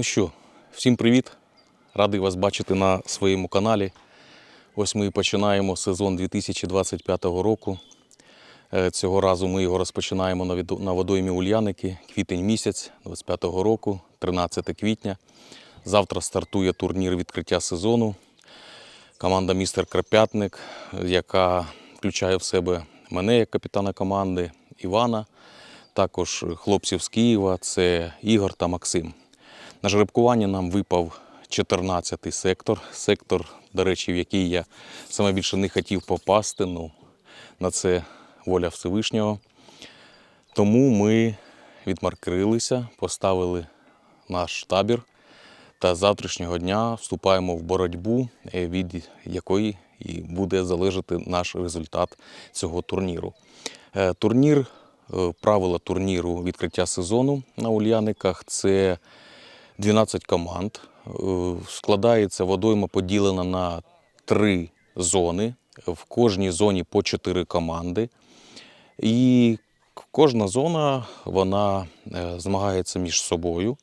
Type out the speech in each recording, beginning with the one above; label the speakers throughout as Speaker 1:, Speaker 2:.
Speaker 1: ну що, всім привіт. Радий вас бачити на своєму каналі. Ось ми і починаємо сезон 2025 року. Е, Цього разу ми його розпочинаємо на водоймі Ульяники, квітень місяць 25-го року, 13 квітня. Завтра стартує турнір відкриття сезону. Команда Містер Крапятник, яка включає в себе мене як капітана команди, Івана, також хлопців з Києва, це Ігор та Максим. На жеребкування нам випав 14-й сектор. Сектор, до речі, в який я саме більше не хотів попасти. Ну, на це воля Всевишнього. Тому ми відмаркерилися, поставили наш табір та з завтрашнього дня вступаємо в боротьбу, е, від якої і буде залежати наш результат цього турніру. Е, Турнір, е, правила турніру відкриття сезону на Ульяниках це 12 команд. Складається водойма поділена на три зони. В кожній зоні по 4 команди. І кожна зона вона е, змагається між собою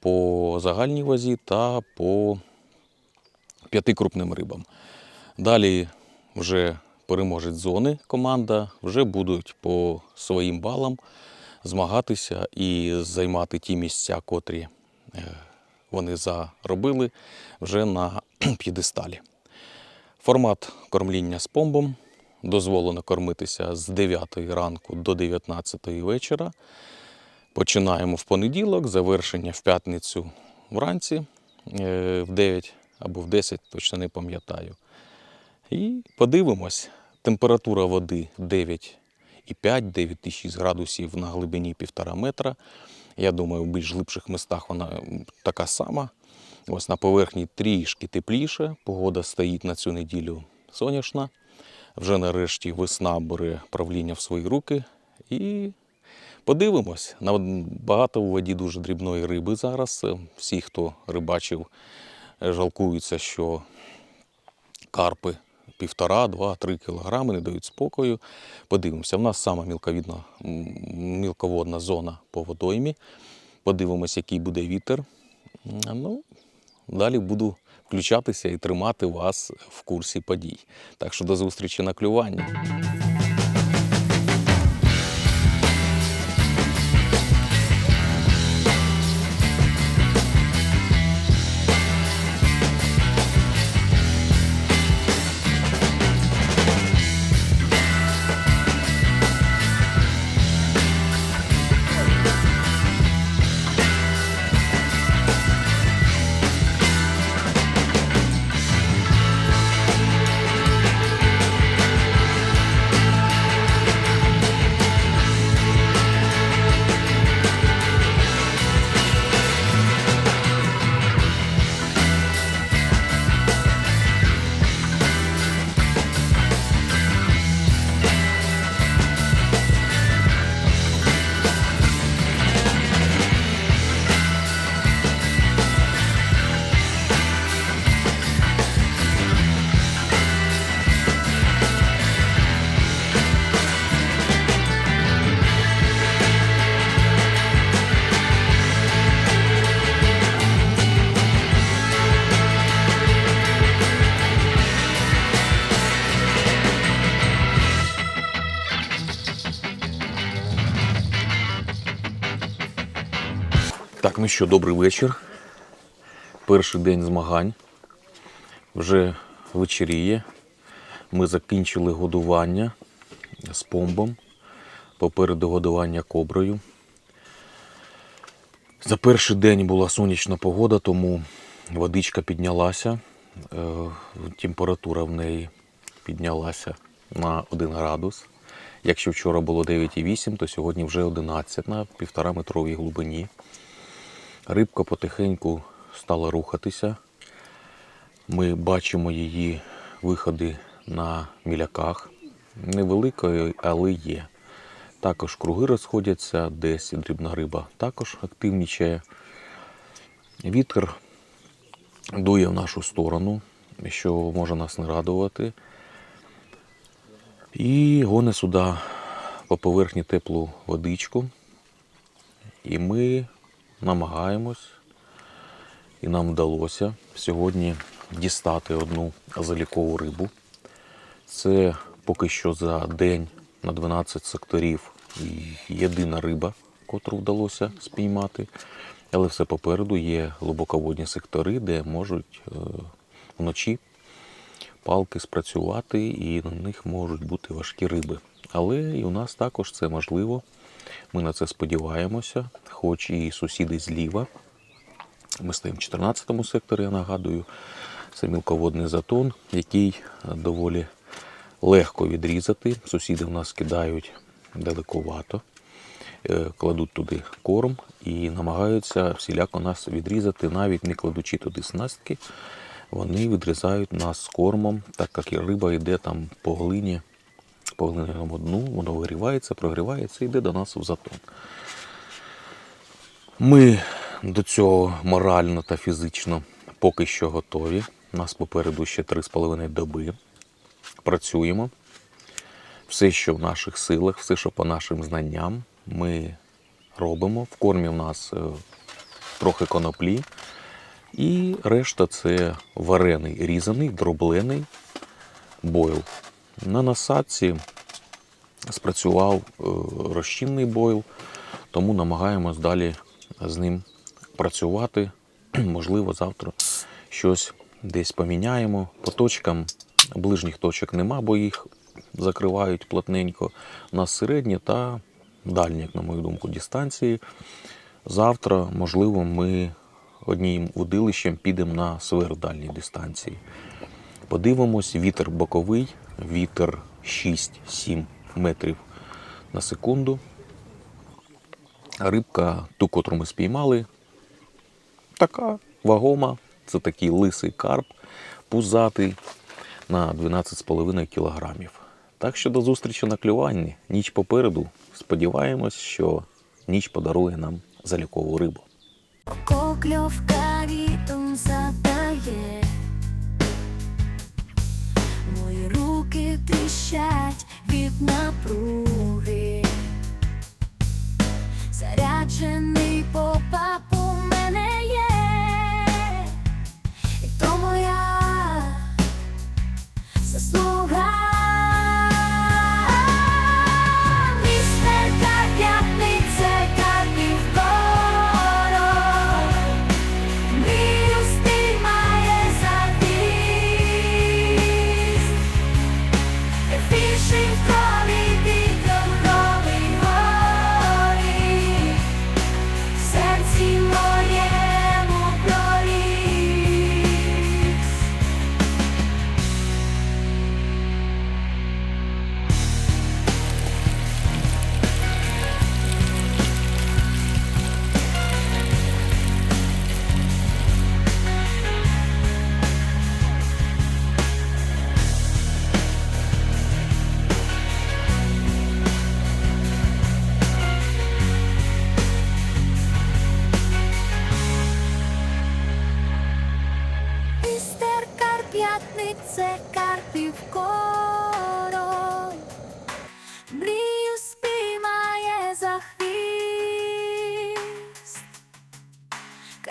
Speaker 1: по загальній вазі та по п'яти крупним рибам. Далі вже переможець зони команда вже будуть по своїм балам змагатися і займати ті місця, котрі е, вони заробили вже на п'єдесталі. Формат кормління з помбом. Дозволено кормитися з 9 ранку до 19 вечора. Починаємо в понеділок, завершення в п'ятницю вранці е, в 9 або в 10, точно не пам'ятаю. І подивимось. Температура води 9,5, 9,6 градусів на глибині 1,5 метра. Я думаю, в більш глибших містах вона така сама. Ось на поверхні трішки тепліше. Погода стоїть на цю неділю сонячна. Вже нарешті весна бере правління в свої руки. І подивимось. Багато у воді дуже дрібної риби зараз. Е, Всі, хто рибачив, е, жалкуються, що карпи півтора, два, три кілограми не дають спокою. Подивимося. В нас сама мілковідна, мілководна зона по водоймі. Подивимось, який буде вітер. Ну, далі буду включатися і тримати вас в курсі подій. Так що до зустрічі на клюванні. Так, ну що, добрий вечір. Перший день змагань. Вже вечеріє. Ми закінчили годування з помбом. Попереду годування коброю. За перший день була сонячна погода, тому водичка піднялася. Е, Температура в неї піднялася на 1 градус. Якщо вчора було 9,8, то сьогодні вже 11 на півтора метровій глибині. Рибка потихеньку стала рухатися. Ми бачимо її виходи на міляках. Невеликої, але є. Також круги розходяться, десь дрібна риба також активнічає. Вітер дує в нашу сторону, що може нас не радувати. І гоне сюди по поверхні теплу водичку. І ми намагаємось, і нам вдалося сьогодні дістати одну залікову рибу. Це поки що за день на 12 секторів єдина риба, котру вдалося спіймати. Але все попереду є глибоководні сектори, де можуть е, вночі палки спрацювати і на них можуть бути важкі риби. Але і у нас також це можливо. Ми на це сподіваємося, хоч і сусіди зліва. Ми стоїмо в 14 секторі, я нагадую. Це мілководний затон, який е, доволі легко відрізати. Сусіди в нас кидають далековато, е, кладуть туди корм і намагаються всіляко нас відрізати, навіть не кладучи туди снастки. Вони відрізають нас кормом, так як риба йде там по глині, по глиняному дну, воно вигрівається, прогрівається і йде до нас в затон. Ми до цього морально та фізично поки що готові. У нас попереду ще 3,5 доби. Працюємо. Все, що в наших силах, все, що по нашим знанням, ми робимо. В кормі в нас е, трохи коноплі. І решта це варений, різаний, дроблений бойл. На насадці спрацював е, розчинний бойл, тому намагаємось далі з ним працювати. Можливо, завтра щось десь поміняємо. По точкам ближніх точок нема, бо їх закривають плотненько. У нас середні та дальні, як на мою думку, дистанції. Завтра, можливо, ми одним удилищем підемо на сверхдальній дистанції. Подивимось, вітер боковий, вітер 6-7 метрів на секунду. Рибка, ту, котру ми спіймали, така вагома. Це такий лисий карп, пузатий на 12,5 кілограмів. Так що до зустрічі на клюванні. Ніч попереду. Сподіваємось, що ніч подарує нам залікову рибу.
Speaker 2: Кокльовка тріщать від напруги, заряджений попап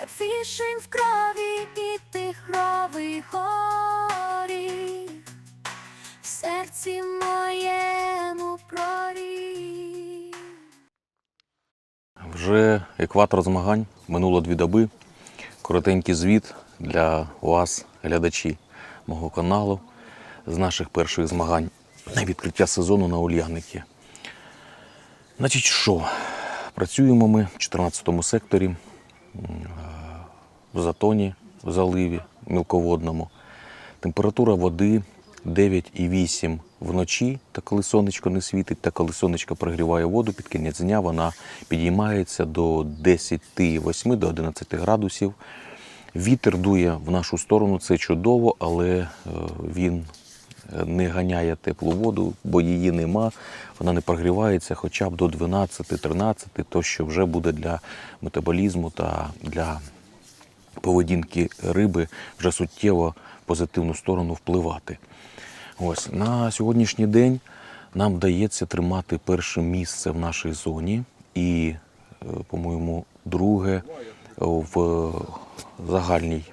Speaker 2: Кафішень в крові під тихровий горіх, в серці моєму проріс.
Speaker 1: Вже екватор змагань, минуло дві доби. Коротенький звіт для вас, глядачі мого каналу, з наших перших змагань на відкриття сезону на Ульяники. Значить, що? Працюємо ми в 14 секторі, в затоні, в заливі мілководному. Температура води 9,8 вночі, та коли сонечко не світить, та коли сонечко прогріває воду, під кінець дня вона підіймається до 10,8 до 11 градусів. Вітер дує в нашу сторону, це чудово, але е, він е, не ганяє теплу воду, бо її нема, вона не прогрівається хоча б до 12-13, то що вже буде для метаболізму та для поведінки риби вже суттєво позитивну сторону впливати. Ось на сьогоднішній день нам вдається тримати перше місце в нашій зоні і, е, по-моєму, друге в загальній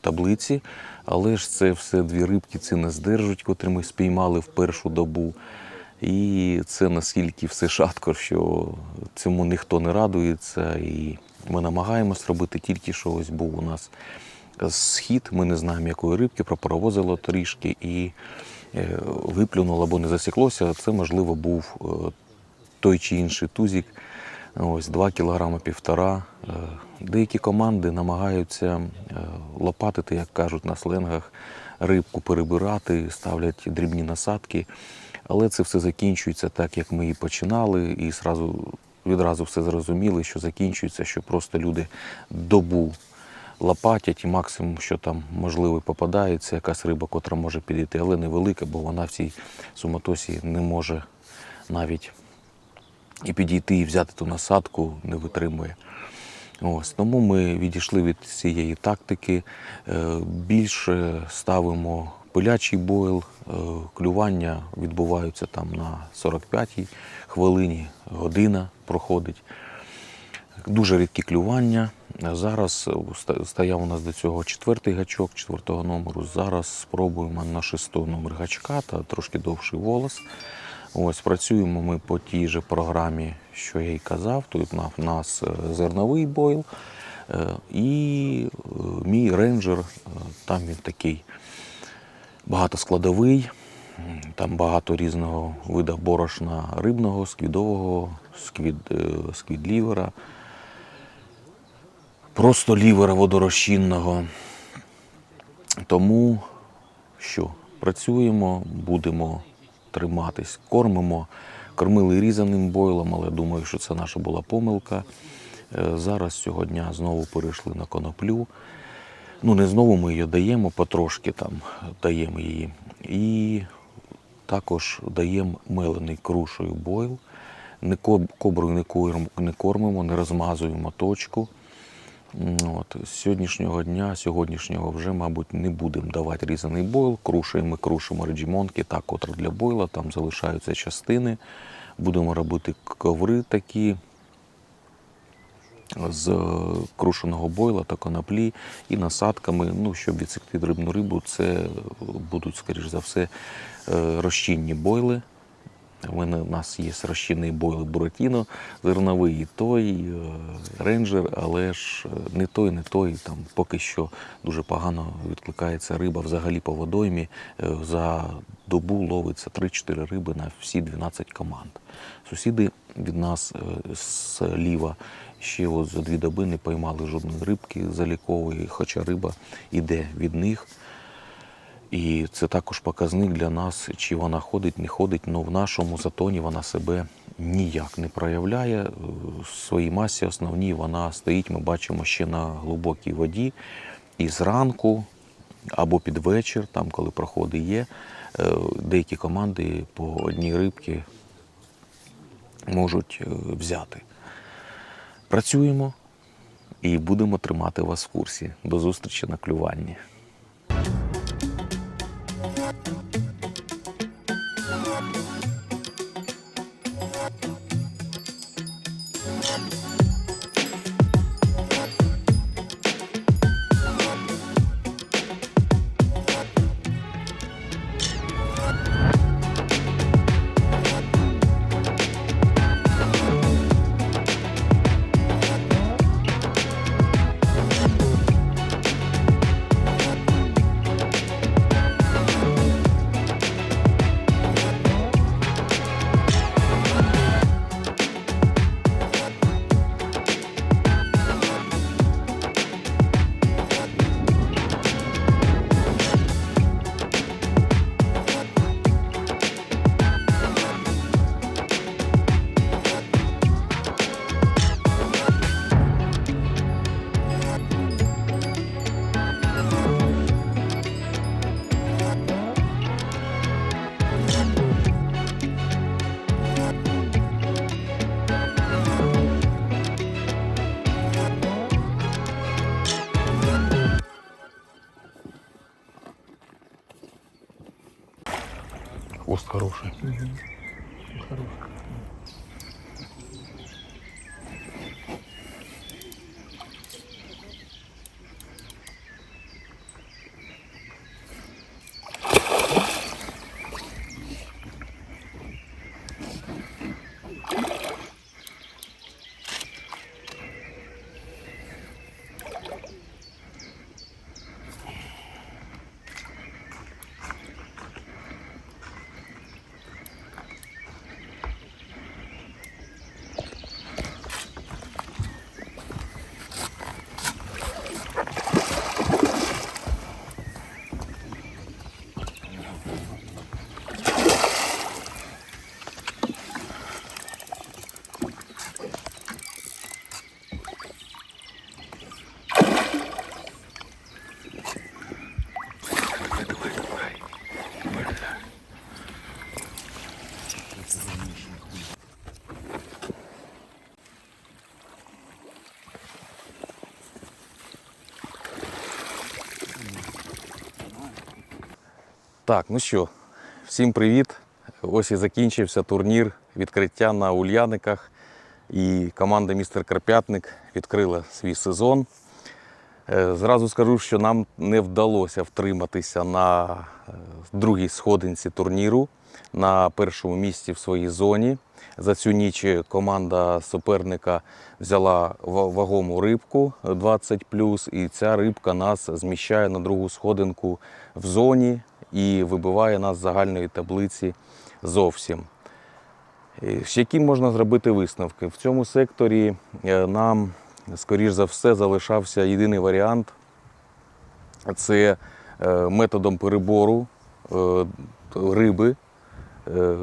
Speaker 1: таблиці. Але ж це все дві рибки це не здержуть, котрі ми спіймали в першу добу. І це настільки все шатко, що цьому ніхто не радується. І ми намагаємось робити тільки що ось був у нас схід. Ми не знаємо, якої рибки, пропаровозило трішки і е, виплюнуло або не засіклося. Це, можливо, був е, той чи інший тузік. Ось 2 кілограми півтора. Е, Деякі команди намагаються лопатити, як кажуть на сленгах, рибку перебирати, ставлять дрібні насадки. Але це все закінчується так, як ми і починали, і зразу, відразу все зрозуміли, що закінчується, що просто люди добу лопатять, і максимум, що там можливо попадається, якась риба, котра може підійти, але невелика, бо вона в цій суматосі не може навіть і підійти і взяти ту насадку не витримує. Ось тому ми відійшли від цієї тактики. Е, Більше ставимо пилячий бойл, е, клювання відбуваються там на 45-й хвилині, година проходить. Дуже рідкі клювання. Зараз стояв у нас до цього четвертий гачок, четвертого номеру. Зараз спробуємо на шестого номер гачка та трошки довший волос. Ось працюємо ми по тій же програмі, що я й казав. Тут в нас е, зерновий бойл е, і е, мій рейнджер, е, там він такий багатоскладовий. М, Там багато різного виду борошна рибного, сквідового, сквід, е, сквідлівера, просто лівера водорозчинного. Тому що працюємо, будемо триматись, кормимо. Кормили різаним бойлом, але думаю, що це наша була помилка. Е, Зараз цього дня знову перейшли на коноплю. Ну, не знову ми її даємо, потрошки там даємо її. І також даємо мелений крушою бойл. Не коб- коброю не кормимо, не розмазуємо точку. От, з сьогоднішнього дня, сьогоднішнього вже, мабуть, не будемо давати різаний бойл. Крушаємо, ми крушимо реджімонки, та котра для бойла, там залишаються частини. Будемо робити коври такі з е, крушеного бойла та коноплі і насадками, ну, щоб відсекти дрібну рибу, це будуть, скоріш за все, е, розчинні бойли. У мене у нас є розчинний бойл Буратіно, зерновий і той, е, рейнджер, але ж не той, не той. Там поки що дуже погано відкликається риба взагалі по водоймі. За добу ловиться 3-4 риби на всі 12 команд. Сусіди від нас зліва ще от за дві доби не поймали жодної рибки залікової, хоча риба йде від них. І це також показник для нас, чи вона ходить, не ходить. Ну в нашому затоні вона себе ніяк не проявляє. Е, В своїй масі основній вона стоїть, ми бачимо ще на глибокій воді. І зранку або під вечір, там, коли проходи є, е, деякі команди по одній рибці можуть е, взяти. Працюємо і будемо тримати вас в курсі. До зустрічі на клюванні. Хороший. Так, ну що, всім привіт. Ось і закінчився турнір відкриття на Ульяниках. І команда Містер Карпятник відкрила свій сезон. Е, Зразу скажу, що нам не вдалося втриматися на е, другій сходинці турніру на першому місці в своїй зоні. За цю ніч команда суперника взяла вагому рибку 20 і ця рибка нас зміщає на другу сходинку в зоні і вибиває нас з загальної таблиці зовсім. Е, ж Які можна зробити висновки? В цьому секторі е, нам, скоріш за все, залишався єдиний варіант це е, методом перебору риби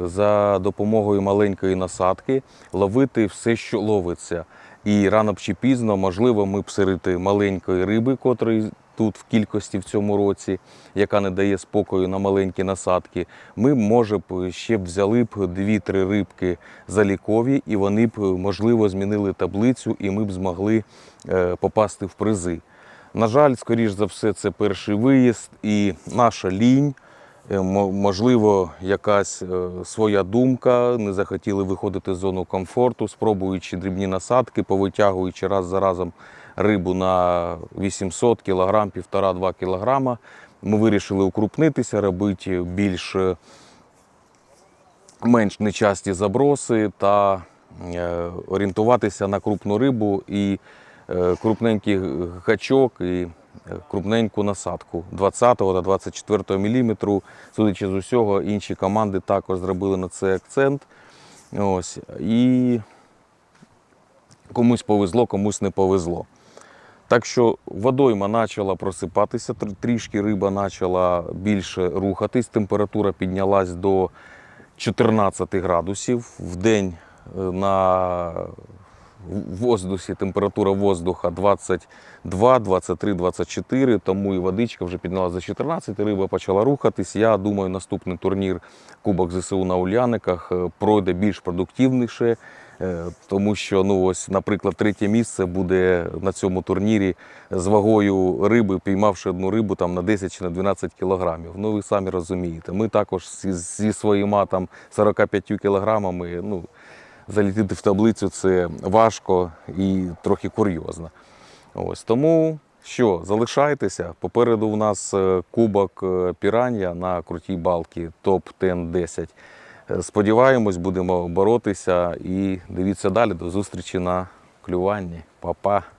Speaker 1: за допомогою маленької насадки ловити все, що ловиться. І рано чи пізно, можливо, ми б серед маленької риби, котрої тут в кількості в цьому році, яка не дає спокою на маленькі насадки, ми, може б, ще б взяли б дві-три рибки залікові, і вони б, можливо, змінили таблицю, і ми б змогли е, попасти в призи. На жаль, скоріш за все, це перший виїзд, і наша лінь, е, можливо, якась е, своя думка, не захотіли виходити з зону комфорту, спробуючи дрібні насадки, повитягуючи раз за разом рибу на 800 кг, 1,5-2 кг. Ми вирішили укрупнитися, робити більш е, менш нечасті заброси та е, орієнтуватися на крупну рибу і е, крупненький гачок і крупненьку насадку 20 та 24 мм. Судячи з усього, інші команди також зробили на це акцент. Ось. І комусь повезло, комусь не повезло. Так що водойма почала просипатися, трішки риба почала більше рухатись, температура піднялась до 14 градусів. В день е, на воздусі температура воздуха 22, 23, 24, тому і водичка вже піднялася за 14, риба почала рухатись. Я думаю, наступний турнір Кубок ЗСУ на Уляниках е, пройде більш продуктивніше, е, тому що, ну ось, наприклад, третє місце буде на цьому турнірі з вагою риби, піймавши одну рибу там на 10 чи на 12 кілограмів. Ну ви самі розумієте. Ми також зі своїми там 45 кілограмами, ну залітити в таблицю це важко і трохи курйозно. Ось тому що, залишайтеся. Попереду у нас е, кубок пірання на крутій балці топ 10 Е, Сподіваємось, будемо боротися і дивіться далі. До зустрічі на клюванні. Па-па!